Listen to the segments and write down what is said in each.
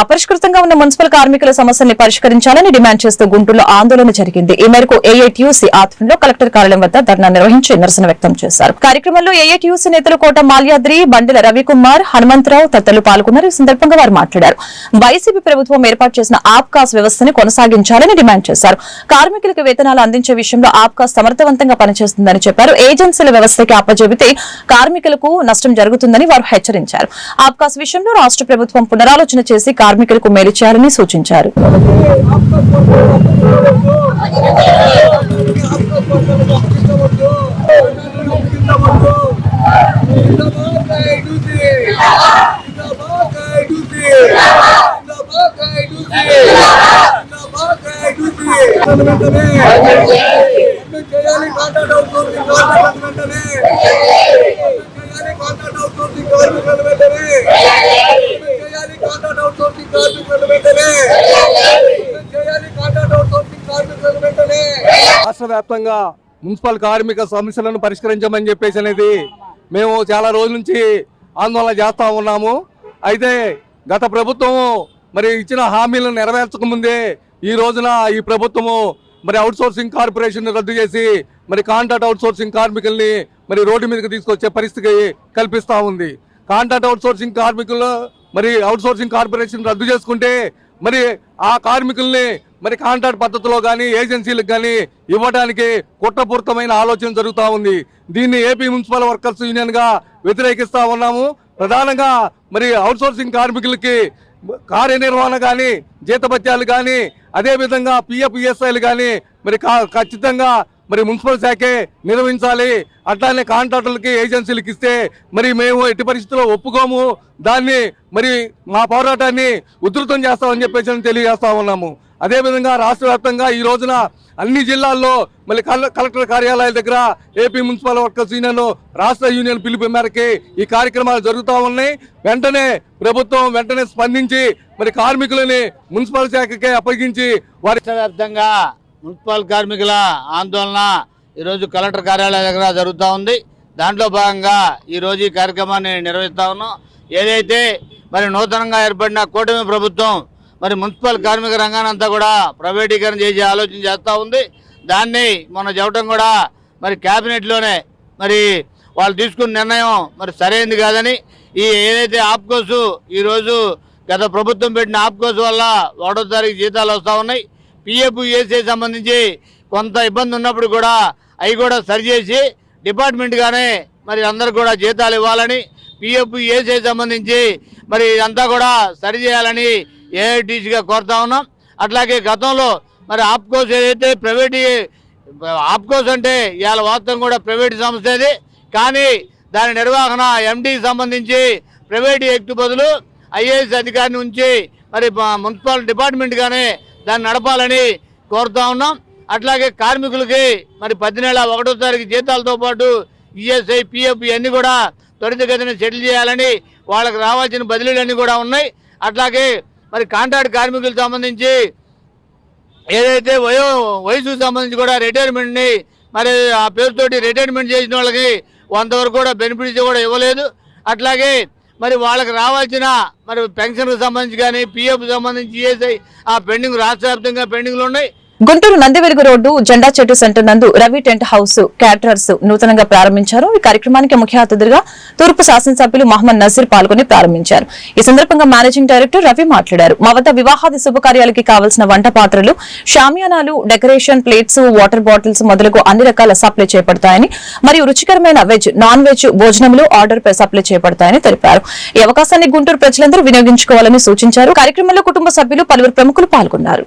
అపరిష్కృతంగా ఉన్న మున్సిపల్ కార్మికుల సమస్యల్ని పరిష్కరించాలని డిమాండ్ చేస్తూ గుంటూరులో ఆందోళన జరిగింది. ఈ మేరకు ఏఐటీయూసీ ఆధ్వర్యంలో కలెక్టర్ కార్యాలయం వద్ద ధర్నా నిర్వహించి నిరసన వ్యక్తం చేశారు. కార్యక్రమంలో ఏఐటీయూసీ నేతలు కోట మాల్యాద్రి బండిల రవికుమార్ హనుమంతరావు తదితరులు పాల్గొన్నారు. ఈ సందర్భంగా వారు మాట్లాడారు. వైసీపీ ప్రభుత్వం ఏర్పాటు చేసిన ఆప్కాస్ వ్యవస్థని కొనసాగించాలని డిమాండ్ చేశారు. కార్మికులకు వేతనాలు అందించే విషయంలో ఆప్కాస్ సమర్థవంతంగా పనిచేస్తుందని చెప్పారు. ఏజెన్సీల వ్యవస్థకి అప్పజెబితే కార్మికులకు నష్టం జరుగుతుందని వారు హెచ్చరించారు. ఆప్కాస్ విషయంలో రాష్ట్ర ప్రభుత్వం పునరాలోచన చేసి కార్మికులకు మేలు చేయాలని సూచించారు. వెంటనే రాష్ట్ర వ్యాప్తంగా మున్సిపల్ కార్మిక సమస్యలను పరిష్కరించమని చెప్పేసి అనేది మేము చాలా రోజుల నుంచి ఆందోళన చేస్తా ఉన్నాము. అయితే గత ప్రభుత్వము మరి ఇచ్చిన హామీలను నెరవేర్చకముందే ఈ రోజున ఈ ప్రభుత్వము మరి అవుట్ సోర్సింగ్ కార్పొరేషన్ రద్దు చేసి మరి కాంట్రాక్ట్ అవుట్సోర్సింగ్ కార్మికుల్ని మరి రోడ్డు మీదకి తీసుకొచ్చే పరిస్థితి కల్పిస్తూ ఉంది. కాంట్రాక్ట్ అవుట్సోర్సింగ్ కార్మికులు మరి అవుట్సోర్సింగ్ కార్పొరేషన్ రద్దు చేసుకుంటే మరి ఆ కార్మికుల్ని మరి కాంట్రాక్ట్ పద్ధతిలో కానీ ఏజెన్సీలకు కానీ ఇవ్వడానికి కుట్రపూరితమైన ఆలోచన జరుగుతూ ఉంది. దీన్ని ఏపీ మున్సిపల్ వర్కర్స్ యూనియన్గా వ్యతిరేకిస్తూ వ్యతిరేకిస్తా ఉన్నాము. ప్రధానంగా మరి అవుట్సోర్సింగ్ కార్మికులకి కార్యనిర్వహణ కానీ జీతభత్యాలు కానీ అదేవిధంగా పిఎఫ్ఈఎస్ఐలు కానీ మరి కా- ఖచ్చితంగా మరి మున్సిపల్ శాఖే నిర్వహించాలి. అట్లానే కాంట్రాక్టర్లకి ఏజెన్సీలకు ఇస్తే మరి మేము ఎట్టి పరిస్థితుల్లో ఒప్పుకోము. దాన్ని మరి మా పోరాటాన్ని ఉధృతం చేస్తామని చెప్పేసి తెలియజేస్తా ఉన్నాము. అదేవిధంగా రాష్ట్ర వ్యాప్తంగా ఈ రోజున అన్ని జిల్లాల్లో మళ్ళీ కల- కలెక్టర్ కార్యాలయాల దగ్గర ఏపీ మున్సిపల్ వర్కర్స్ యూనియన్ రాష్ట్ర యూనియన్ పిలుపు మేరకి ఈ కార్యక్రమాలు జరుగుతూ ఉన్నాయి. వెంటనే ప్రభుత్వం వెంటనే స్పందించి మరి కార్మికులని మున్సిపల్ శాఖకే అప్పగించి వారి వ్యాప్తంగా మున్సిపల్ కార్మికుల ఆందోళన ఈరోజు కలెక్టర్ కార్యాలయం దగ్గర జరుగుతూ ఉంది. దాంట్లో భాగంగా ఈరోజు ఈ కార్యక్రమాన్ని నిర్వహిస్తా ఉన్నాం. ఏదైతే మరి నూతనంగా ఏర్పడిన కూటమి ప్రభుత్వం మరి మున్సిపల్ కార్మిక రంగానంతా కూడా ప్రైవేటీకరణ చేసే ఆలోచన చేస్తూ ఉంది. దాన్ని మొన్న చెప్పడం కూడా మరి క్యాబినెట్లోనే మరి వాళ్ళు తీసుకున్న నిర్ణయం మరి సరైనది కాదని ఈ ఏదైతే ఆప్కోసు ఈరోజు గత ప్రభుత్వం పెట్టిన ఆప్కోస్ వల్ల ఒకటో తారీఖు జీతాలు వస్తూ ఉన్నాయి. పిఎఫ్ యుఎస్ఏ సంబంధించి కొంత ఇబ్బంది ఉన్నప్పుడు కూడా అవి కూడా సరిచేసి డిపార్ట్మెంట్గానే మరి అందరికి కూడా జీతాలు ఇవ్వాలని పిఎఫ్ ఏసీ సంబంధించి మరి ఇదంతా కూడా సరిచేయాలని ఏఐటీసీగా కోరుతా ఉన్నాం. అట్లాగే గతంలో మరి ఆప్కోస్ ఏదైతే ప్రైవేట్ ఆప్కోస్ అంటే ఇవాళ వాస్తవం కూడా ప్రైవేట్ సంస్థది కానీ దాని నిర్వహణ ఎండీకి సంబంధించి ప్రైవేట్ వ్యక్తి బదులు ఐఏఎస్ అధికారిని ఉంచి మరి మా- మున్సిపల్ డిపార్ట్మెంట్గానే దాన్ని నడపాలని కోరుతా ఉన్నాం. అట్లాగే కార్మికులకి మరి పది నెల ఒకటో తారీఖు జీతాలతో పాటు ఈఎస్ఐ పిఎఫ్ ఇవన్నీ కూడా త్వరితగతిన సెటిల్ చేయాలని వాళ్ళకి రావాల్సిన బదిలీలన్నీ కూడా ఉన్నాయి. అట్లాగే మరి కాంట్రాక్ట్ కార్మికులకు సంబంధించి ఏదైతే వయో వయసుకు సంబంధించి కూడా రిటైర్మెంట్ని మరి ఆ పేరుతోటి రిటైర్మెంట్ చేసిన వాళ్ళకి కొంతవరకు కూడా బెనిఫిట్స్ కూడా ఇవ్వలేదు. అట్లాగే మరి వాళ్ళకి రావాల్సిన మరి పెన్షన్కి సంబంధించి కానీ పిఎఫ్ సంబంధించి ఈఎస్ఐ ఆ పెండింగ్ రాష్ట్ర వ్యాప్తంగా పెండింగ్లు ఉన్నాయి. గుంటూరు నందివెలుగు రోడ్డు జెండా చెట్టు సెంటర్ నందు రవి టెంట్ హౌస్ క్యాటరర్స్ నూతనంగా ప్రారంభించారు. ఈ కార్యక్రమానికి ముఖ్య అతిథిగా తూర్పు శాసనసభ్యులు మహమ్మద్ నజీర్ పాల్గొని ప్రారంభించారు. ఈ సందర్భంగా మేనేజింగ్ డైరెక్టర్ రవి మాట్లాడారు. మా వద్ద వివాహాది శుభకార్యాలకి కావలసిన వంట పాత్రలు షామియానాలు డెకరేషన్ ప్లేట్స్ వాటర్ బాటిల్స్ మొదలగు అన్ని రకాల సప్లై చేపడతాయని మరియు రుచికరమైన వెజ్ నాన్ వెజ్ భోజనములు ఆర్డర్ సప్లై చేపడతాయని తెలిపారు. ఈ అవకాశాన్ని గుంటూరు ప్రజలందరూ వినియోగించుకోవాలని సూచించారు. కార్యక్రమంలో కుటుంబ సభ్యులు పలువురు ప్రముఖులు పాల్గొన్నారు.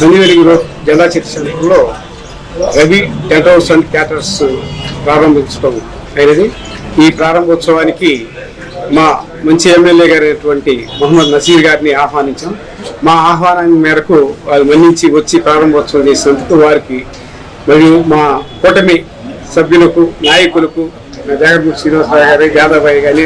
రోడ్ జిల్లా చర్చ్ సెంటర్లో రవి టెంట్ అండ్ క్యాటర్స్ ప్రారంభించడం అయినది. ఈ ప్రారంభోత్సవానికి మా మంచి ఎమ్మెల్యే గారైనటువంటి మొహమ్మద్ నసీర్ గారిని ఆహ్వానించాం. మా ఆహ్వానాన్ని మేరకు వారు మన్నించి వచ్చి ప్రారంభోత్సవం చేసినందుకు వారికి మరియు మా కూటమి సభ్యులకు నాయకులకు జగన్మోహన్ శ్రీనివాసరావు గారు యాదవ్ గారి కానీ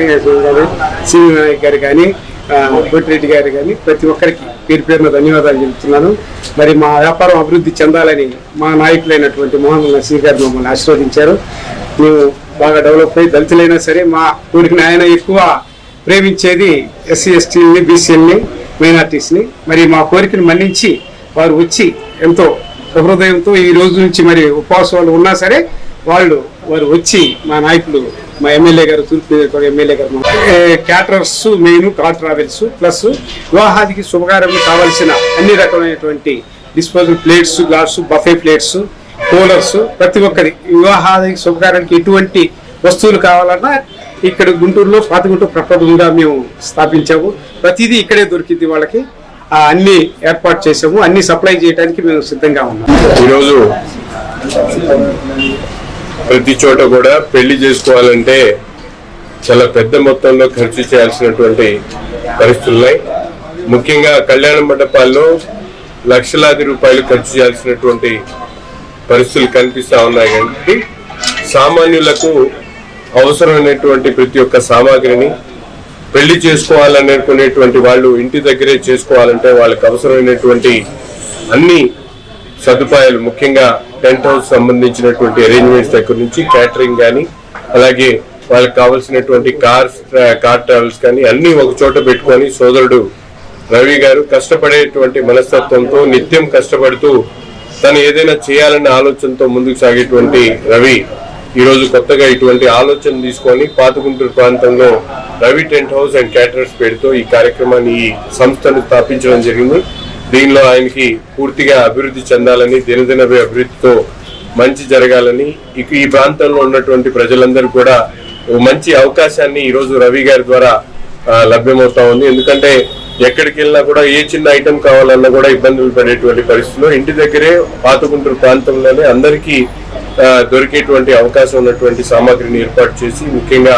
శ్రీ గారు కానీ రెడ్డి గారు కానీ ప్రతి ఒక్కరికి పేరు పేరున ధన్యవాదాలు చెబుతున్నాను. మరి మా వ్యాపారం అభివృద్ధి చెందాలని మా నాయకులైనటువంటి మోహన్ నసీర్ గారు మమ్మల్ని ఆశీర్వదించారు. మేము బాగా డెవలప్ అయ్యి దళితులైనా సరే మా ఊరికి ఆయన ఎక్కువ ప్రేమించేది ఎస్సీ ఎస్టీని బీసీఎల్ని మైనార్టీస్ని మరి మా కోరికను మన్నించి వారు వచ్చి ఎంతో సహృదయంతో ఈ రోజు నుంచి మరి ఉపవాసాలు ఉన్నా సరే వాళ్ళు వారు వచ్చి మా నాయకులు మా ఎమ్మెల్యే గారు తూర్పు నియోజకవర్గ ఎమ్మెల్యే గారు caterers main car travels plus వివాహాదికి శుభకార్యం కావాల్సిన అన్ని రకమైనటువంటి disposal plates glass buffet plates coolers ప్రతి ఒక్కరి వివాహాది శుభకార్యానికి ఎటువంటి వస్తువులు కావాలన్నా ఇక్కడ గుంటూరులో పాత గుంటూరు ప్రప్రదంగా మేము స్థాపించాము. ప్రతిదీ ఇక్కడే దొరికింది వాళ్ళకి. అన్ని ఏర్పాటు చేసాము అన్ని సప్లై చేయడానికి మేము సిద్ధంగా ఉన్నాము ఈరోజు ప్రతి చోట కూడా పెళ్ళి చేసుకోవాలంటే చాలా పెద్ద మొత్తంలో ఖర్చు చేయాల్సినటువంటి పరిస్థితులు ఉన్నాయి. ముఖ్యంగా కళ్యాణ మండపాల్లో లక్షలాది రూపాయలు ఖర్చు చేయాల్సినటువంటి పరిస్థితులు కనిపిస్తూ ఉన్నాయి కాబట్టి సామాన్యులకు అవసరమైనటువంటి ప్రతి ఒక్క సామాగ్రిని పెళ్ళి చేసుకోవాలనుకునేటువంటి వాళ్ళు ఇంటి దగ్గరే చేసుకోవాలంటే వాళ్ళకి అవసరమైనటువంటి అన్ని సదుపాయాలు ముఖ్యంగా టెంట్ హౌస్ సంబంధించినటువంటి అరేంజ్మెంట్స్ దగ్గర నుంచి క్యాటరింగ్ కానీ అలాగే వాళ్ళకి కావాల్సినటువంటి కార్స్ కార్ ట్రావెల్స్ కానీ అన్ని ఒక చోట పెట్టుకొని సోదరుడు రవి గారు కష్టపడేటువంటి మనస్తత్వంతో నిత్యం కష్టపడుతూ తను ఏదైనా చేయాలన్న ఆలోచనతో ముందుకు సాగేటువంటి రవి ఈరోజు కొత్తగా ఇటువంటి ఆలోచన తీసుకొని పాతగుంటూరు ప్రాంతంలో Ravi tent house and caterers పేరుతో ఈ కార్యక్రమాన్ని ఈ సంస్థను స్థాపించడం జరిగింది. దీనిలో ఆయనకి పూర్తిగా అభివృద్ధి చెందాలని దినదిన అభివృద్ధితో మంచి జరగాలని ఇక ఈ ప్రాంతంలో ఉన్నటువంటి ప్రజలందరూ కూడా మంచి అవకాశాన్ని ఈరోజు రవి గారి ద్వారా లభ్యమవుతా ఉంది. ఎందుకంటే ఎక్కడికి వెళ్ళినా కూడా ఏ చిన్న ఐటెం కావాలన్నా కూడా ఇబ్బందులు పడేటువంటి పరిస్థితుల్లో ఇంటి దగ్గరే పాతగుంటూరు ప్రాంతంలోనే అందరికీ దొరికేటువంటి అవకాశం ఉన్నటువంటి సామాగ్రిని ఏర్పాటు చేసి ముఖ్యంగా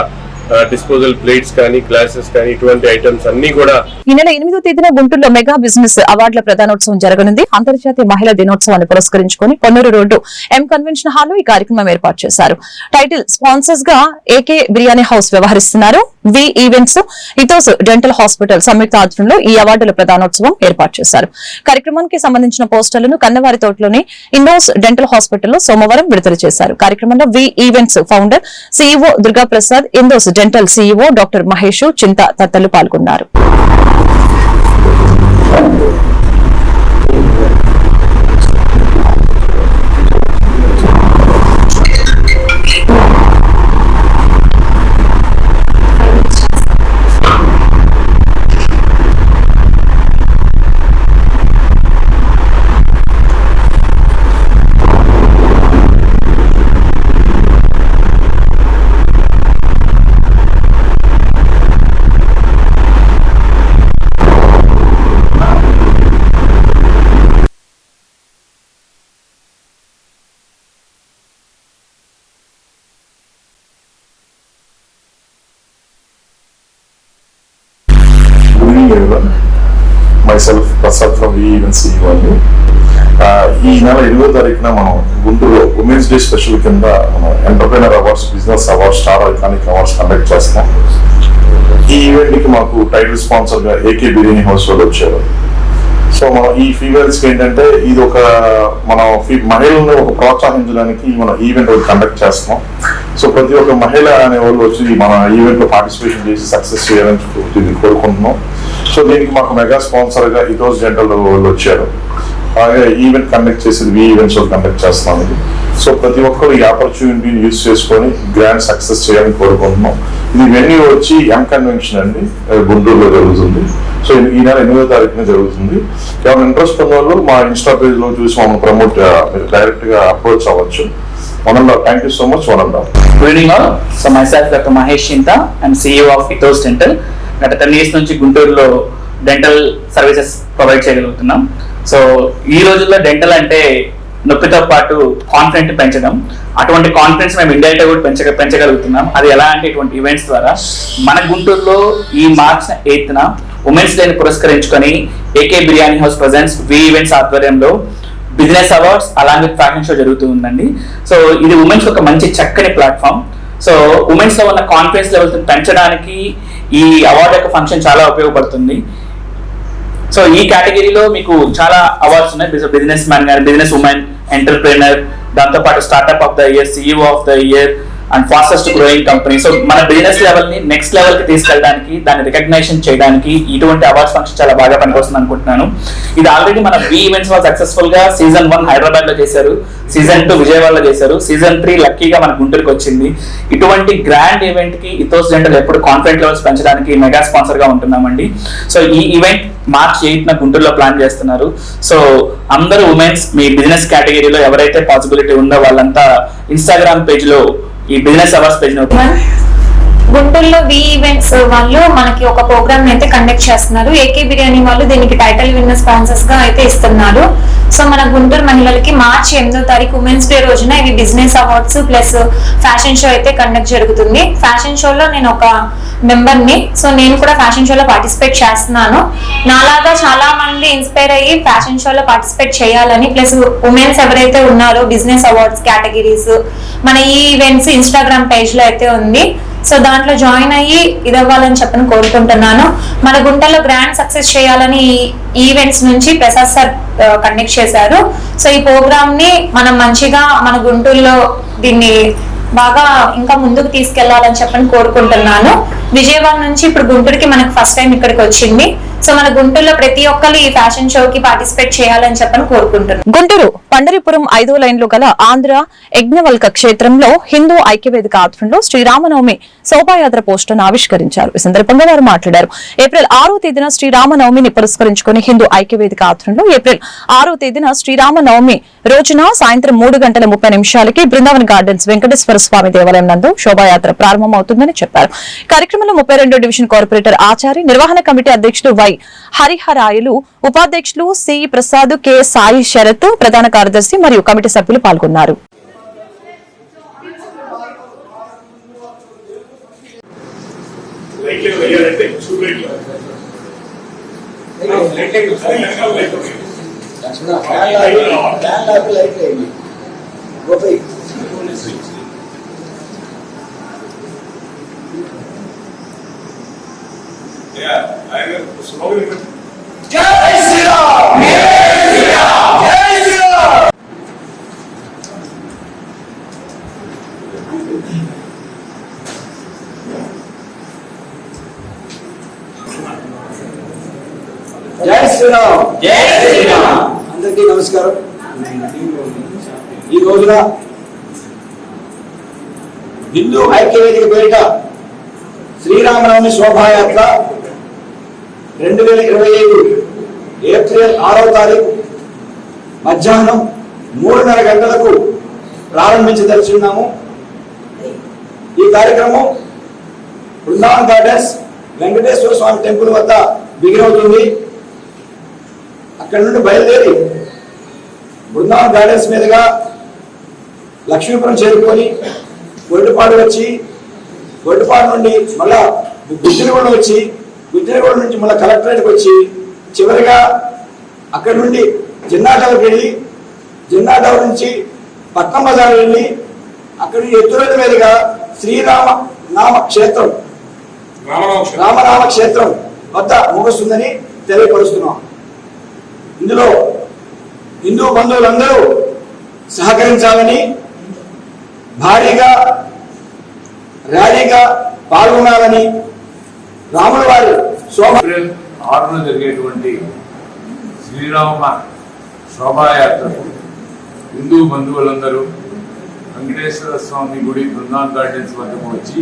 డిస్పోజల్ ప్లేట్స్ కానీ గ్లాసెస్ కానీ ఇటువంటి ఐటమ్స్ అన్ని కూడా ఈ నెల ఎనిమిదో తేదీన గుంటూరులో మెగా బిజినెస్ అవార్డుల ప్రధానోత్సవం జరగనుంది. అంతర్జాతీయ మహిళా దినోత్సవాన్ని పురస్కరించుకొని పొన్నూరు రోడ్డు ఎం కన్వెన్షన్ హాల్లో ఈ కార్యక్రమం ఏర్పాటు చేశారు. టైటిల్ స్పాన్సర్స్గా ఏకే బిర్యానీ హౌస్ వ్యవహరిస్తున్నారు. V events Ethos dental hospital సంయుక్త ఆధ్వర్యంలో ఈ అవార్డుల ప్రధానోత్సవం ఏర్పాటు చేశారు. కార్యక్రమానికి సంబంధించిన పోస్టర్లను కన్నవారి తోటలోని ఇండోస్ డెంటల్ హాస్పిటల్లో సోమవారం విడుదల చేశారు. కార్యక్రమంలో V events founder CEO Durga Prasad ఇండోస్ dental CEO doctor Mahesh Chinta తత్తలు పాల్గొన్నారు. Myself, ఫ్రమ్ from V ఈ నెల ఎనిమిదో తారీఖున మనం గుంటూరులో ఉమెన్స్ డే స్పెషల్ కింద మనం entrepreneur awards business awards star iconic awards conduct చేస్తాం ఈ ఈవెంట్కి మాకు టైటిల్ స్పాన్సర్గా ఏకే బిర్యానీ హౌస్ వాళ్ళు వచ్చారు. సో మనం ఈ ఫీమేల్స్కి ఏంటంటే ఇది ఒక మనం ఫీ- మహిళలను ఒక ప్రోత్సహించడానికి మనం ఈవెంట్ ఒకటి కండక్ట్ చేస్తున్నాం. సో ప్రతి ఒక్క మహిళ అనే వాళ్ళు వచ్చి మన ఈవెంట్లో పార్టిసిపేషన్ చేసి సక్సెస్ చేయాలని ఇది కోరుకుంటున్నాం. సో దీనికి మాకు మెగా స్పాన్సర్గా జనరల్ వాళ్ళు వచ్చారు. అలాగే ఈవెంట్ కండక్ట్ చేసేది వి ఈవెంట్స్ కండక్ట్ చేస్తున్నాం ఇది. సో ప్రతి ఒక్కరు ఈ ఆపర్చునిటీని యూజ్ చేసుకొని గ్రాండ్ సక్సెస్ చేయాలని కోరుకుంటున్నాం. ఇది వెన్యూ వచ్చి ఎం కన్వెన్షన్ అండి. గుంటూరులో జరుగుతుంది. సో ఈ నెల ఎనిమిదో తారీఖున జరుగుతుంది. ఎవరైనా ఇంట్రెస్ట్ ఉన్న వాళ్ళు మా ఇన్స్టా పేజ్లో చూసి మమ్మల్ని ప్రమోట్ మీరు డైరెక్ట్గా అప్రోచ్ అవ్వచ్చు. One thank you so much one good all so myself doctor Mahesh Chinta and CEO of Ethos dental గత టెన్ ఇయర్స్ నుంచి గుంటూరులో డెంటల్ సర్వీసెస్ ప్రొవైడ్ చేయగలుగుతున్నాం. సో ఈ రోజుల్లో డెంటల్ అంటే నొప్పితో పాటు కాన్ఫిడెంట్ పెంచడం. అటువంటి కాన్ఫిడెన్స్ మేము ఇండియా కూడా పెంచ పెంచగలుగుతున్నాం. అది ఎలా అంటే ఇటువంటి ఈవెంట్స్ ద్వారా మన గుంటూరులో ఈ మార్చ్ ఎయిత్న ఉమెన్స్ డేని పురస్కరించుకొని AK biryani house presents V events ఆధ్వర్యంలో బిజినెస్ అవార్డ్స్ అలాగే ఫ్యాషన్ షో జరుగుతూ ఉందండి. సో ఇది ఉమెన్స్ ఒక మంచి చక్కని ప్లాట్ఫామ్. సో ఉమెన్స్లో ఉన్న కాన్ఫిడెన్స్ లెవెల్స్ పెంచడానికి ఈ అవార్డు యొక్క ఫంక్షన్ చాలా ఉపయోగపడుతుంది. సో ఈ కేటగిరీలో మీకు చాలా అవార్డ్స్ ఉన్నాయి. బిజినెస్ మ్యాన్ కానీ బిజినెస్ ఉమెన్ ఎంటర్ప్రీనర్ దాంతో పాటు startup of the year CEO of the year and fastest growing company so మన బిజినెస్ లెవెల్ని నెక్స్ట్ లెవెల్కి తీసుకెళ్ళడానికి దాన్ని రికగ్నైజేషన్ చేయడానికి ఇటువంటి అవార్డ్స్ ఫంక్షన్ చాలా బాగా పనికొస్తుంది అనుకుంటున్నాను. ఇది ఆల్రెడీ మన బి ఈవెంట్స్ వాళ్ళు సక్సెస్ఫుల్గా సీజన్ వన్ హైదరాబాద్లో చేశారు సీజన్ టూ విజయవాడలో చేశారు సీజన్ త్రీ లక్కీగా మన గుంటూరుకి వచ్చింది. ఇటువంటి గ్రాండ్ ఈవెంట్కి ఇతో జెంటల్ ఎప్పుడు కాన్ఫిడెంట్ లెవెల్స్ పెంచడానికి మెగా స్పాన్సర్గా ఉంటున్నామండి. సో ఈ ఈవెంట్ మార్చ్ ఎయిత్ నా గుంటూరులో ప్లాన్ చేస్తున్నారు. సో అందరూ ఉమెన్స్ మీ బిజినెస్ కేటగిరీలో ఎవరైతే పాసిబిలిటీ ఉందో వాళ్ళంతా ఇన్స్టాగ్రామ్ పేజ్లో ఈ బిజినెస్ అవర్స్ పేజ్ గుంటూరులో వి ఈవెంట్స్ వాళ్ళు మనకి ఒక ప్రోగ్రామ్ అయితే కండక్ట్ చేస్తున్నారు. ఏకే బిర్యానీ వాళ్ళు దీనికి టైటిల్ విన్నర్ స్పాన్సర్స్గా అయితే ఇస్తున్నారు. సో మన గుంటూరు మహిళలకి మార్చి ఎనిమిదో తారీఖు ఉమెన్స్ డే రోజున ఇవి business awards plus fashion show అయితే కండక్ట్ జరుగుతుంది. ఫ్యాషన్ షోలో నేను ఒక మెంబర్ని సో నేను కూడా ఫ్యాషన్ షోలో పార్టిసిపేట్ చేస్తున్నాను. నాలాగా చాలా మంది ఇన్స్పైర్ అయ్యి ఫ్యాషన్ షోలో పార్టిసిపేట్ చేయాలని ప్లస్ ఉమెన్స్ ఎవరైతే ఉన్నారో బిజినెస్ అవార్డ్స్ కేటగిరీస్ మన ఈ ఈవెంట్స్ ఇన్స్టాగ్రామ్ పేజ్లో అయితే ఉంది. సో దాంట్లో జాయిన్ అయ్యి ఇది అవ్వాలని చెప్పని కోరుకుంటున్నాను. మన గుంటలో గ్రాండ్ సక్సెస్ చేయాలని ఈ ఈవెంట్స్ నుంచి ప్రసాద్ సార్ కండక్ట్ చేశారు. సో ఈ ప్రోగ్రామ్ని మనం మంచిగా మన గుంటూరులో దీన్ని బాగా ఇంకా ముందుకు తీసుకెళ్ళాలని చెప్పని కోరుకుంటున్నాను. విజయవాడ నుంచి ఇప్పుడు గుంటూరుకి మనకు ఫస్ట్ టైం ఇక్కడికి వచ్చింది. సో మన గుంటూరులో ప్రతి ఒక్కరు ఈ ఫ్యాషన్ షోకి పార్టిసిపేట్ చేయాలని చెప్పని కోరుకుంటున్నాను. గుంటూరు పండరిపురం ఐదో లైన్లో గల ఆంధ్ర యజ్ఞవల్క క్షేత్రంలో హిందూ ఐక్యవేదిక ఆధ్వర్యంలో శ్రీరామనవమి శోభాయాత్ర పోస్టర్ను ఆవిష్కరించారు. ఈ సందర్భంగా వారు మాట్లాడారు. ఏప్రిల్ ఆరో తేదీన శ్రీరామనవమిని పురస్కరించుకుని హిందూ ఐక్యవేదిక ఆధ్వర్యంలో ఏప్రిల్ ఆరో తేదీన శ్రీరామనవమి రోజున సాయంత్రం మూడు గంటల ముప్పై నిమిషాలకి బృందావన్ గార్డెన్స్ వెంకటేశ్వర స్వామి దేవాలయం నందు శోభాయాత్ర ప్రారంభమవుతుందని చెప్పారు. కార్యక్రమంలో ముప్పై డివిజన్ కార్పొరేటర్ ఆచారి నిర్వహణ కమిటీ అధ్యక్షులు వై హరిహరాయలు ఉపాధ్యక్షులు సి ప్రసాద్ కె సాయి శరత్ ప్రధాన కార్యదర్శి మరియు కమిటీ సభ్యులు పాల్గొన్నారు. అడిగాడంటే చూడలేదు Yeah, I know. So, what are you doing? Jai Sri Ram! Yeah! జై శ్రీరామ్. జై శ్రీరామ్. అందరికీ నమస్కారం. ఈ రోజున హిందూ ఐక్యవేదిక పేరిట శ్రీరామనవమి శోభాయాత్ర రెండు వేల ఇరవై ఐదు ఏప్రిల్ ఆరవ తారీఖు మధ్యాహ్నం మూడున్నర గంటలకు ప్రారంభించదలుచున్నాము ఈ కార్యక్రమం బృందావన్ గార్డెన్స్ వెంకటేశ్వర స్వామి టెంపుల్ వద్ద బిగినవుతుంది అక్కడి నుండి బయలుదేరి బృందావన్ గార్డెన్స్ మీదుగా లక్ష్మీపురం చేరుకొని గొడ్డుపాడు వచ్చి గొడ్డుపాడు నుండి మళ్ళా గుజ్జినగూడ వచ్చి గుజ్జినగూడ నుంచి మళ్ళీ కలెక్టరేట్కి వచ్చి చివరిగా అక్కడి నుండి జిన్నా టవర్కి వెళ్ళి జిన్నా టవర్ నుంచి పట్నం బజార్ వెళ్ళి అక్కడి ఎత్తురోడ్డు మీదుగా శ్రీరామ నామ క్షేత్రం. రామనామ క్షేత్రం వద్ద ముగుస్తుందని తెలియపరుస్తున్నాం. ఇందులో హిందూ బంధువులందరూ సహకరించాలని భారీగా ర్యాలీగా పాల్గొనాలని రాముల వారి శోభ ఆరున జరిగేటువంటి శ్రీరామ శోభాయాత్రకు హిందూ బంధువులందరూ వెంకటేశ్వర స్వామి గుడి బృందాన్ గార్డెన్స్ వద్దకు వచ్చి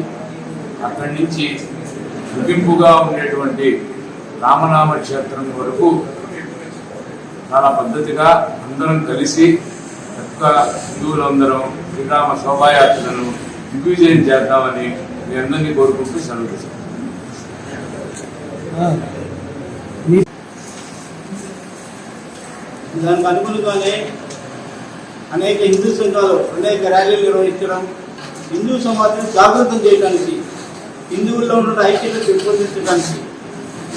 అక్కడి నుంచి ముగింపుగా ఉండేటువంటి రామనామ క్షేత్రం వరకు చాలా పద్ధతిగా అందరం కలిసి యొక్క హిందువులందరం శ్రీరామ శోభాయాత్రను దిగ్విజయం చేద్దామని మీ అందరినీ కోరుకుంటూ సెలవు దానికి అనుగుణంగానే అనేక హిందూ సంఘాలు అనేక ర్యాలీలు నిర్వహించడం హిందూ సమాజం జాగృతం చేయడానికి హిందువుల్లో ఉన్న ఐక్యత పెంపొందించడానికి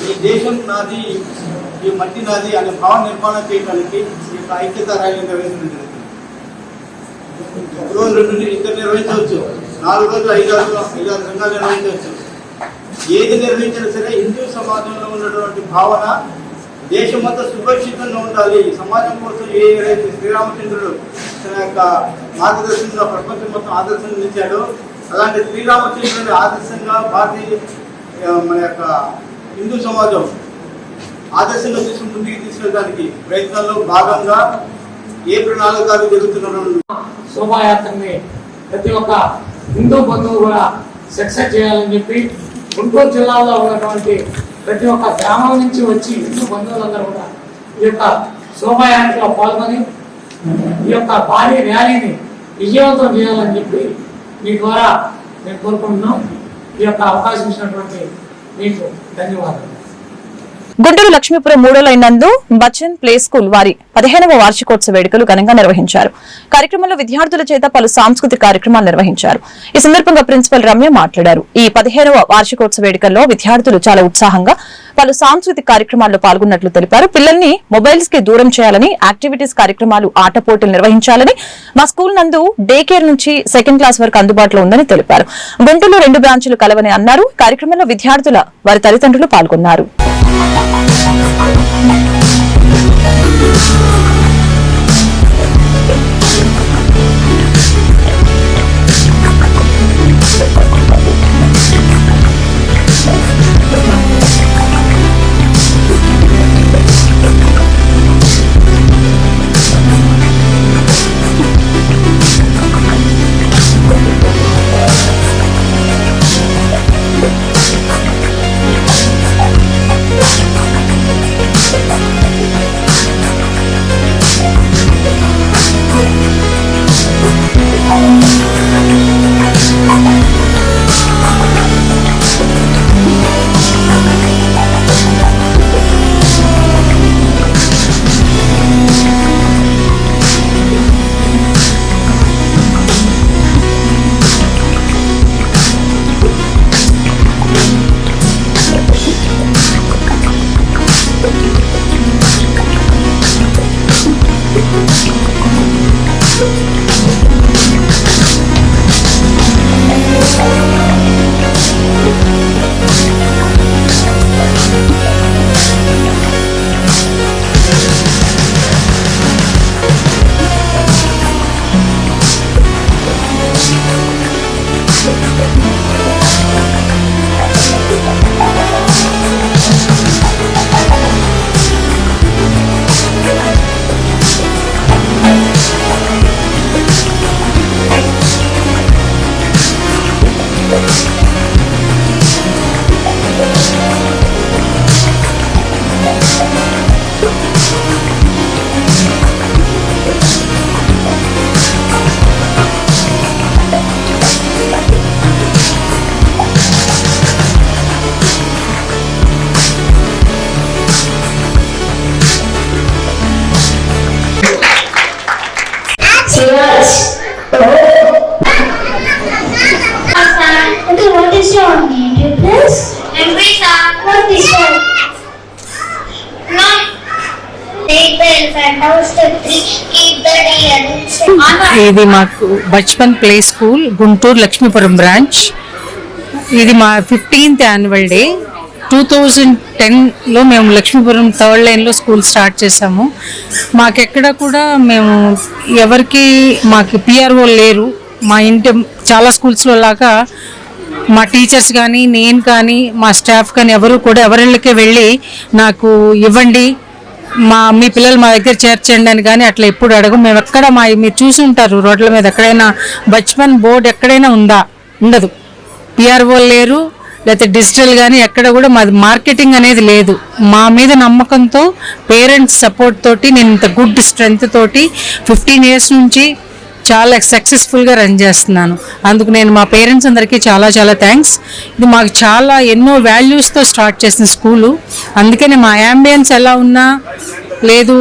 ఈ దేశం నాది ఈ మట్టి నాది అనే భావ నిర్మాణం చేయడానికి ఈ యొక్క ఐక్యత ర్యాలీ నిర్వహించడం జరిగింది ఒక రోజు రెండు ని- ఇద్దరు నిర్వహించవచ్చు. నాలుగు రోజులు ఐదు రోజులు ఐదారు సంఘాలు నిర్వహించవచ్చు. ఏది నిర్వహించినా సరే హిందూ సమాజంలో ఉన్నటువంటి భావన దేశం అంతా సురక్షితంగా ఉండాలి సమాజం కోసం ఏ ఏదైతే శ్రీరామచంద్రుడు తన యొక్క మార్గదర్శనంలో ప్రపంచం మొత్తం ఆదర్శం నిలిచాడో అలాంటి శ్రీరామచంద్రుడి ఆదర్శంగా భారతీయ మన యొక్క హిందూ సమాజం ఆదర్శంగా తీసుకుని ముందుకు తీసుకెళ్ళడానికి ప్రయత్నంలో భాగంగా ఏ ప్రణాళికలు తారీఖు శోభాయాత్రని ప్రతి ఒక్క హిందూ బంధువు కూడా సక్సెస్ చేయాలని చెప్పి గుంటూరు జిల్లాలో ఉన్నటువంటి ప్రతి ఒక్క గ్రామం నుంచి వచ్చి హిందూ బంధువులందరూ కూడా ఈ యొక్క శోభాయాత్రలో పాల్గొని ఈ యొక్క భారీ ర్యాలీని విజయవంతం చేయాలని చెప్పి మీ ద్వారా మేము కోరుకుంటున్నాం ఈ యొక్క అవకాశం ఇచ్చినటువంటి మీకు ధన్యవాదాలు. గుంటూరు లక్ష్మీపురం మూడో లైన్ నందు బచ్చన్ ప్లే స్కూల్ వారి పదిహేనవ వార్షికోత్సవ వేడుకలు ఘనంగా నిర్వహించారు. కార్యక్రమంలో విద్యార్థుల చేత పలు సాంస్కృతిక కార్యక్రమాలు నిర్వహించారు. ఈ సందర్భంగా ప్రిన్సిపల్ రమ్య మాట్లాడారు. ఈ పదిహేనవ వార్షికోత్సవ వేడుకల్లో విద్యార్థులు చాలా ఉత్సాహంగా పలు సాంస్కృతిక కార్యక్రమాల్లో పాల్గొన్నట్లు తెలిపారు. పిల్లల్ని మొబైల్స్కి దూరం చేయాలని యాక్టివిటీస్ కార్యక్రమాలు ఆట పోటీలు నిర్వహించాలని మా స్కూల్ నందు డే కేర్ నుంచి సెకండ్ క్లాస్ వరకు అందుబాటులో ఉందని తెలిపారు. గుంటూరులో రెండు బ్రాంచులు కలవని అన్నారు. కార్యక్రమంలో విద్యార్థుల వారి తల్లిదండ్రులు పాల్గొన్నారు. Thank you. ఇది మాకు Bachpan play school Guntur Lakshmipuram branch. ఇది మా fifteenth annual day. Two thousand టెన్లో మేము లక్ష్మీపురం థర్డ్ లైన్లో స్కూల్ స్టార్ట్ చేసాము మాకెక్కడ కూడా మేము ఎవరికి మాకు పిఆర్ఓ లేరు. మా ఇంటి చాలా స్కూల్స్లో లాగా మా టీచర్స్ కానీ నేను కానీ మా స్టాఫ్ కానీ ఎవరు కూడా ఎవరిళ్ళకే వెళ్ళి నాకు ఇవ్వండి. మా మీ పిల్లలు మా దగ్గర చేర్చండి అని కానీ అట్లా ఎప్పుడు అడగం. మేము ఎక్కడ మా మీరు చూసి ఉంటారు రోడ్ల మీద ఎక్కడైనా. బచ్పన్ బోర్డు ఎక్కడైనా ఉందా? ఉండదు. పిఆర్ఓ లేరు లేకపోతే డిజిటల్ కానీ ఎక్కడ కూడా మాది మార్కెటింగ్ అనేది లేదు. మా మీద నమ్మకంతో పేరెంట్స్ సపోర్ట్ తోటి నేను ఇంత గుడ్ స్ట్రెంగ్త్ తోటి ఫిఫ్టీన్ ఇయర్స్ నుంచి చాలా సక్సెస్ఫుల్గా రన్ చేస్తున్నాను. అందుకు నేను మా పేరెంట్స్ అందరికీ చాలా చాలా థ్యాంక్స్ ఇది మాకు చాలా ఎన్నో వాల్యూస్తో స్టార్ట్ చేసిన స్కూలు అందుకనే మా యాంబియన్స్ ఎలా ఉన్నా లేదు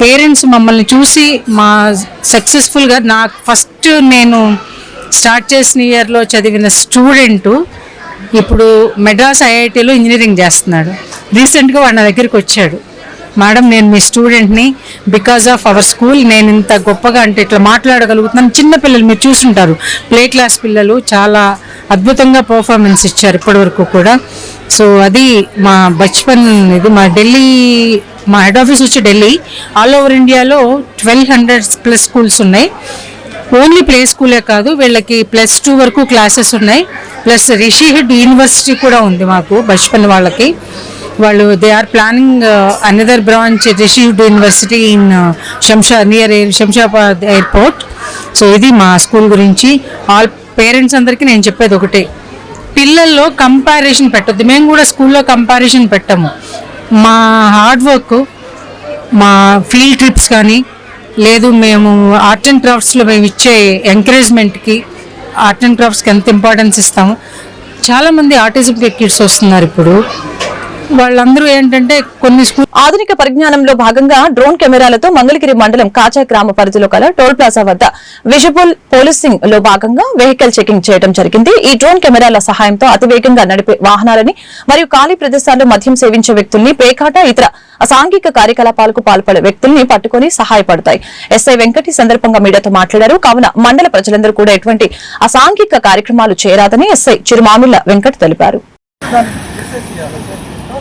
పేరెంట్స్ మమ్మల్ని చూసి మా సక్సెస్ఫుల్గా నాకు ఫస్ట్ నేను స్టార్ట్ చేసిన ఇయర్లో చదివిన స్టూడెంట్ ఇప్పుడు మెడ్రాస్ ఐఐటిలో ఇంజనీరింగ్ చేస్తున్నాడు. రీసెంట్గా వాడు నా దగ్గరికి వచ్చాడు. మేడం నేను మీ స్టూడెంట్ని బికాస్ ఆఫ్ అవర్ స్కూల్ నేను ఇంత గొప్పగా అంటే ఇట్లా మాట్లాడగలుగుతున్నాను. చిన్న పిల్లలు మీరు చూసుంటారు. ప్లే క్లాస్ పిల్లలు చాలా అద్భుతంగా పర్ఫార్మెన్స్ ఇచ్చారు ఇప్పటివరకు కూడా. సో అది మా బచ్పన్ ఇది మా ఢిల్లీ మా హెడ్ ఆఫీస్ వచ్చి ఢిల్లీ. ఆల్ ఓవర్ ఇండియాలో ట్వెల్వ్ హండ్రెడ్ ప్లస్ స్కూల్స్ ఉన్నాయి. ఓన్లీ ప్లే స్కూలే కాదు వీళ్ళకి ప్లస్ టూ వరకు క్లాసెస్ ఉన్నాయి. ప్లస్ రిషిహెడ్ యూనివర్సిటీ కూడా ఉంది మాకు బచ్పన్ వాళ్ళకి. వాళ్ళు they are planning another branch Rishihood university in శంషా near Shamshabad airport so ఇది మా స్కూల్ గురించి. ఆల్ పేరెంట్స్ అందరికీ నేను చెప్పేది ఒకటే. పిల్లల్లో కంపారిజన్ పెట్టద్దు. మేము కూడా స్కూల్లో కంపారిజన్ పెట్టము. మా హార్డ్ వర్క్ మా ఫీల్డ్ ట్రిప్స్ కానీ లేదు మేము ఆర్ట్ అండ్ క్రాఫ్ట్స్లో మేము ఇచ్చే ఎంకరేజ్మెంట్కి ఆర్ట్ అండ్ క్రాఫ్ట్స్కి ఎంత ఇంపార్టెన్స్ ఇస్తాము? చాలామంది ఆర్టిజం కిడ్స్ వస్తున్నారు ఇప్పుడు. వాళ్ళందరూ ఏంటంటే కొన్ని స్కూల్ ఆధునిక పరిజ్ఞానంలో భాగంగా డ్రోన్ కెమెరాలతో మంగళగిరి మండలం కాచా గ్రామ పరిధిలో కల టోల్ ప్లాజా వద్ద విజువల్ పోలీసింగ్లో భాగంగా వెహికల్ చెకింగ్ చేయడం జరిగింది. ఈ డ్రోన్ కెమెరాల సహాయంతో అతివేగంగా నడిపే వాహనాలని మరియు ఖాళీ ప్రదేశాల్లో మద్యం సేవించే వ్యక్తుల్ని పేకాట ఇతర అసాంఘిక కార్యకలాపాలకు పాల్పడే వ్యక్తుల్ని పట్టుకుని సహాయపడతాయి. ఎస్ఐ వెంకటి సందర్భంగా మీడియాతో మాట్లాడారు. కావున మండల ప్రజలందరూ కూడా ఎటువంటి అసాంఘిక కార్యక్రమాలు చేయరాదని ఎస్ఐ చిరుమామిళ్ళ వెంకట్ తెలిపారు.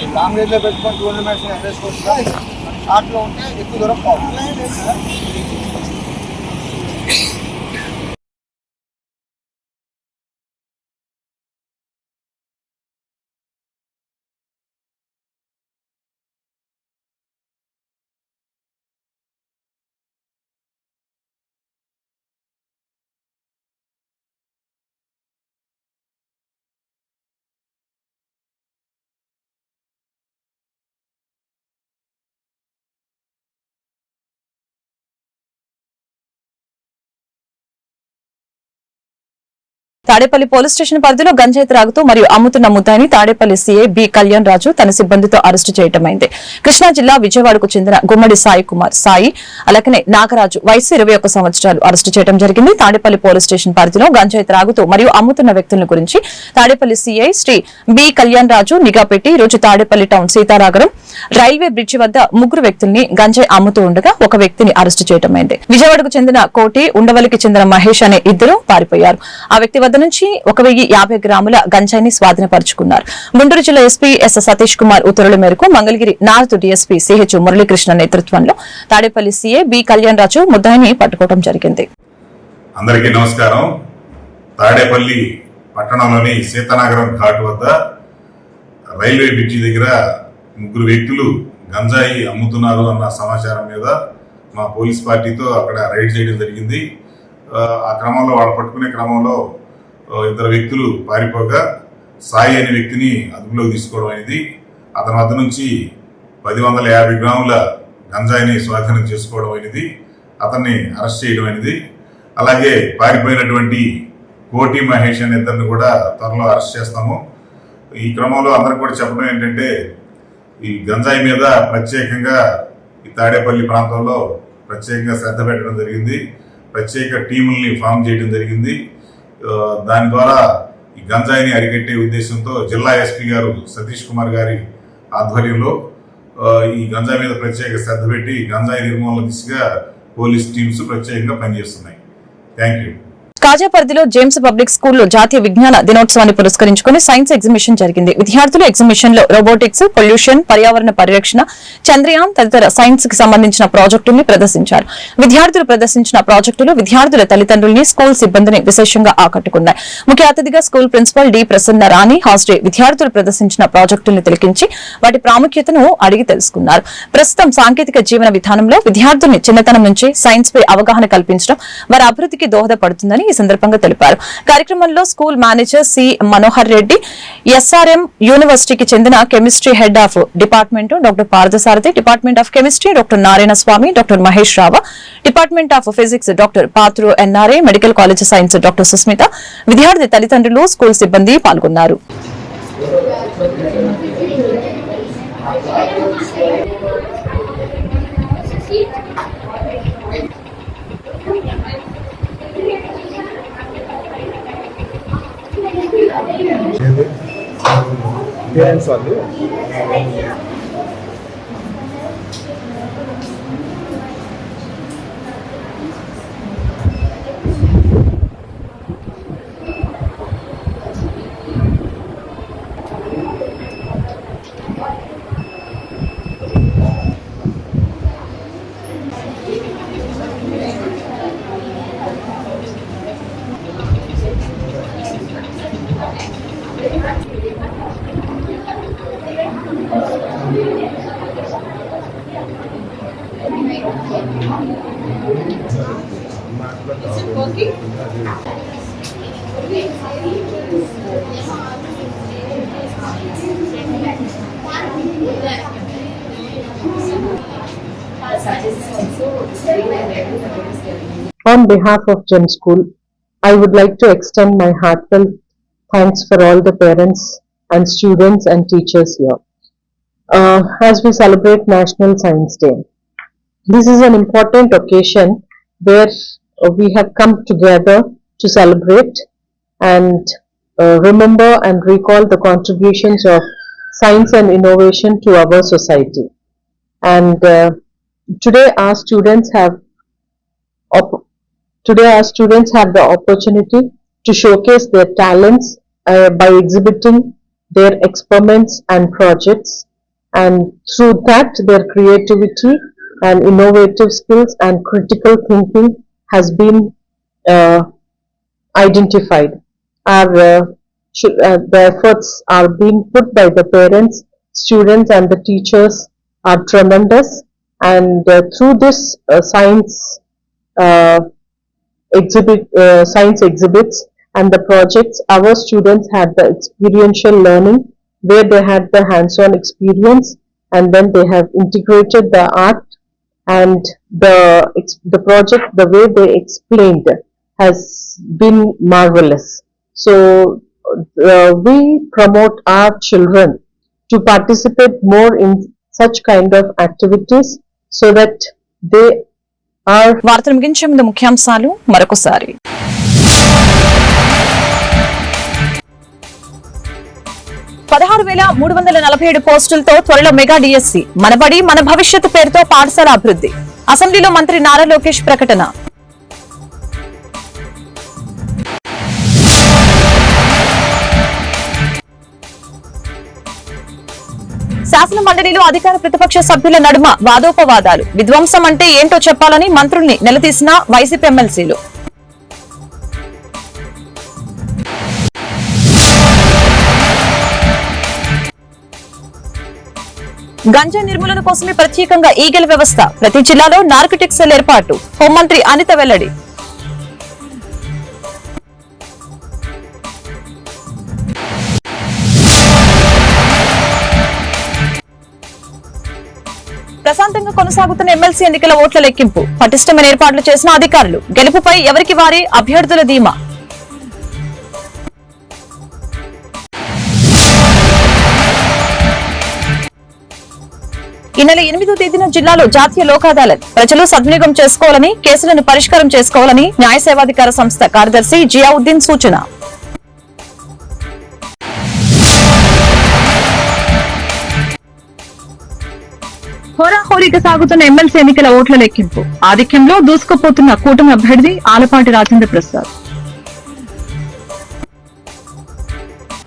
టూ హండ్రెడ్ టోర్నమెంట్స్ వేసుకోవచ్చు షార్ట్లో ఉంటే ఎక్కువ దూరం పోవాలి. తాడేపల్లి పోలీస్ స్టేషన్ పరిధిలో గంజాయి త్రాగుతూ మరియు అమ్ముతున్న ముద్దాయిని తాడేపల్లి సీఐ బి కళ్యాణ్ రాజు తన సిబ్బందితో అరెస్టు చేయటమైంది. కృష్ణా జిల్లా విజయవాడకు చెందిన గుమ్మడి సాయి కుమార్ సాయి అలాగనే నాగరాజు వయసు ఇరవై ఒక్క సంవత్సరాలు అరెస్టు చేయడం జరిగింది. తాడేపల్లి పోలీస్ స్టేషన్ పరిధిలో గంజాయి త్రాగుతూ మరియు అమ్ముతున్న వ్యక్తుల గురించి తాడేపల్లి సీఐ శ్రీ బి కళ్యాణ్ రాజు నిఘా పెట్టి రోజు Tadepalli town Sitaragaram railway bridge వద్ద ముగ్గురు వ్యక్తుల్ని గంజాయి అమ్ముతూ ఉండగా ఒక వ్యక్తిని అరెస్టు చేయటమైంది. విజయవాడకు చెందిన కోటి ఉండవల్లికి చెందిన మహేష్ అనే ఇద్దరు పారిపోయారు. ఆ వ్యక్తి వద్ద నుంచి ఒక గ్రాముల గంజాయిని స్వాధీనపరుచుకున్నారు. గుంటూరు జిల్లా ఎస్పీ ఎస్ సతీష్ కుమార్ ఉత్తర్వుల మేరకు Mangalagiri north DSP CH Muralikrishna నేతృత్వంలో తాడేపల్లి సీఏ బి కళ్యాణ్ రాజు ముద్దాయిని పట్టుకోవడం జరిగింది. అందరికీ నమస్కారం. తాడేపల్లి పట్టణంలోని ఘాట్ వద్ద రైల్వే బ్రిడ్జి దగ్గర ముగ్గురు వ్యక్తులు గంజాయి అమ్ముతున్నారు అన్న సమాచారం మీద మా పోలీస్ పార్టీతో అక్కడ రైడ్ చేయడం జరిగింది. ఆ, క్రమంలో వాళ్ళు పట్టుకునే క్రమంలో ఇద్దరు వ్యక్తులు పారిపోగా సాయి అనే వ్యక్తిని అదుపులోకి తీసుకోవడం అనేది అతని వద్ద నుంచి పది వందల యాభై గ్రాముల గంజాయిని స్వాధీనం చేసుకోవడం అనేది అతన్ని అరెస్ట్ చేయడం అనేది అలాగే పారిపోయినటువంటి కోటి మహేష్ అనే ఇద్దరిని కూడా త్వరలో అరెస్ట్ చేస్తాము. ఈ క్రమంలో అందరికి కూడా చెప్పడం ఏంటంటే ఈ గంజాయి మీద ప్రత్యేకంగా ఈ తాడేపల్లి ప్రాంతంలో ప్రత్యేకంగా శ్రద్ధ పెట్టడం జరిగింది. ప్రత్యేక టీముల్ని ఫామ్ చేయడం జరిగింది. దాని ద్వారా ఈ గంజాయిని అరికట్టే ఉద్దేశంతో జిల్లా ఎస్పీ గారు సతీష్ కుమార్ గారి ఆధ్వర్యంలో ఈ గంజాయి మీద ప్రత్యేక శ్రద్ధ పెట్టి గంజాయి నిర్మూలన దిశగా పోలీస్ టీమ్స్ ప్రత్యేకంగా పనిచేస్తున్నాయి. Thank you. కాజా పరిధిలో జేమ్స్ పబ్లిక్ స్కూల్లో జాతీయ విజ్ఞాన దినోత్సవాన్ని పురస్కరించుకుని సైన్స్ ఎగ్జిబిషన్ జరిగింది. విద్యార్థులు ఎగ్జిబిషన్లో రోబోటిక్స్ పొల్యూషన్ పర్యావరణ పరిరక్షణ చంద్రయాన్ తదితర సైన్స్కి సంబంధించిన ప్రాజెక్టుల్ని ప్రదర్శించారు. విద్యార్థులు ప్రదర్శించిన ప్రాజెక్టులు విద్యార్థుల తల్లిదండ్రుల్ని స్కూల్ సిబ్బందిని విశేషంగా ఆకట్టుకున్నాయి. ముఖ్య అతిథిగా school principal D. Prasanna Rani హాస్టే విద్యార్థులు ప్రదర్శించిన ప్రాజెక్టుల్ని తిలకించి వాటి ప్రాముఖ్యతను అడిగి తెలుసుకున్నారు. ప్రస్తుతం సాంకేతిక జీవన విధానంలో విద్యార్థుల్ని చిన్నతనం నుంచి సైన్స్ పై అవగాహన కల్పించడం వారి అభివృద్ధికి దోహదపడుతుందని ఈ సందర్భంగా తెలిపారు. కార్యక్రమంలో school manager C Manohar Reddy SRM యూనివర్సిటీకి చెందిన chemistry head of department doctor Parthasarathi department of chemistry doctor Narayana Swamy doctor Mahesh Rao department of physics doctor Pathru NRA medical college science doctor Sushmita విద్యార్థి తల్లిదండ్రులు school సిబ్బంది పాల్గొన్నారు. Evet. Beğen sen değil mi? On behalf of Gem School, I would like to extend my heartfelt thanks for all the parents and students and teachers here uh, as we celebrate National Science Day. This is an important occasion where uh, we have come together to celebrate and uh, remember and recall the contributions of science and innovation to our society. And uh, today our students have Today, our students have the opportunity to showcase their talents uh, by exhibiting their experiments and projects, and through that, their creativity and innovative skills and critical thinking has been uh, identified. Our uh, sh- uh, the efforts are being put by the parents, students, and the teachers are tremendous, and uh, through this uh, science. Uh, exhibit science exhibits and the projects our students had the experiential learning where they had the hands-on experience and then they have integrated the art and the the project the way they explained has been marvelous so uh, we promote our children to participate more in such kind of activities so that they are వార్తలు ముగించే ముందు ముఖ్యాంశాలు మరొకసారి పదహారు వేల మూడు వందల నలభై ఏడు పోస్టులతో త్వరలో మెగా డిఎస్సి. మనబడి మన భవిష్యత్తు పేరుతో పాఠశాల అభివృద్ధి. అసెంబ్లీలో మంత్రి నారా లోకేష్ ప్రకటన. శాసన మండలిలో అధికార ప్రతిపక్ష సభ్యుల నడుమ వాదోపవాదాలు. విధ్వంసం అంటే ఏంటో చెప్పాలని మంత్రుల్ని నిలదీసిన వైసీపీ ఎమ్మెల్సీలు. గంజా నిర్మూలన కోసమే ప్రత్యేకంగా ఈగల వ్యవస్థ. ప్రతి జిల్లాలో నార్కటిక్ సెల్ ఏర్పాటు. హోంమంత్రి అనిత వెల్లడి. ప్రశాంతంగా కొనసాగుతున్న ఎమ్మెల్సీ ఎన్నికల ఓట్ల లెక్కింపు. పటిష్టమైన ఏర్పాట్లు చేసిన అధికారులు. గెలుపుపై ఎవరికి వారే అభ్యర్థుల ధీమా. ఈ నెల ఎనిమిదో తేదీన జిల్లాలో జాతీయ లోక్ అదాలత్ ప్రజలు సద్వినియోగం చేసుకోవాలని కేసులను పరిష్కారం చేసుకోవాలని న్యాయ సేవాధికార సంస్థ కార్యదర్శి జియావుద్దీన్ సూచన. హోరాహోరీగా సాగుతున్న ఎమ్మెల్సీ ఎన్నికల ఓట్ల లెక్కింపు. ఆధిక్యంలో దూసుకుపోతున్న కూటమి అభ్యర్థి ఆలపాటి రాజేంద్ర ప్రసాద్.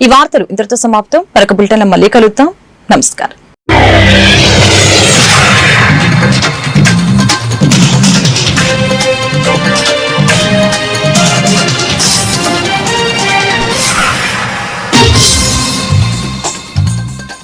ఈ వార్తలు ఇంతటితో సమాప్తం. మరొక బులెటిన్ మళ్ళీ కలుద్దాం. నమస్కారం.